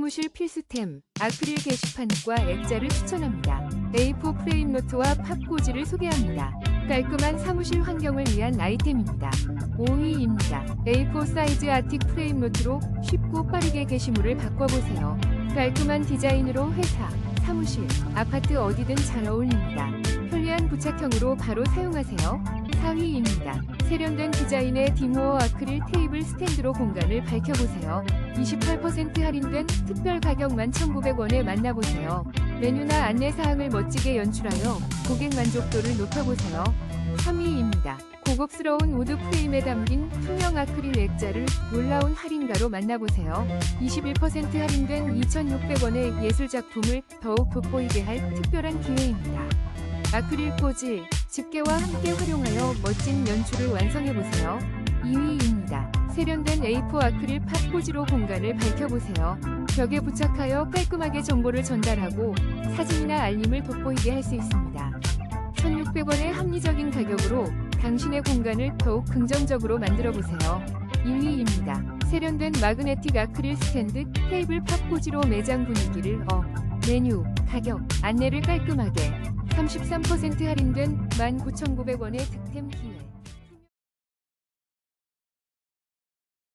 사무실 필수템, 아크릴 게시판과 액자를 추천합니다. A4 프레임 노트와 팝꽂이를 소개합니다. 깔끔한 사무실 환경을 위한 아이템입니다. 5위입니다. A4 사이즈 아틱 프레임 노트로 쉽고 빠르게 게시물을 바꿔보세요. 깔끔한 디자인으로 회사, 사무실, 아파트 어디든 잘 어울립니다. 편리한 부착형으로 바로 사용하세요. 4위입니다. 세련된 디자인의 디모어 아크릴 테이블 스탠드로 공간을 밝혀보세요. 28% 할인된 특별 가격만 1,900원에 만나보세요. 메뉴나 안내사항을 멋지게 연출하여 고객 만족도를 높여보세요. 3위입니다. 고급스러운 우드 프레임에 담긴 투명 아크릴 액자를 놀라운 할인가로 만나보세요. 21% 할인된 2,600원의 예술작품을 더욱 돋보이게 할 특별한 기회입니다. 아크릴 꽂이, 집게와 함께 활용하여 멋진 연출을 완성해보세요. 2위입니다. 세련된 A4 아크릴 팝 꽂이로 공간을 밝혀보세요. 벽에 부착하여 깔끔하게 정보를 전달하고 사진이나 알림을 돋보이게 할 수 있습니다. 1,600원의 합리적인 가격으로 당신의 공간을 더욱 긍정적으로 만들어보세요. 1위입니다. 세련된 마그네틱 아크릴 스탠드 테이블 팝 꽂이로 매장 분위기를 업. 메뉴, 가격, 안내를 깔끔하게 33% 할인된 19,900원의 득템 기회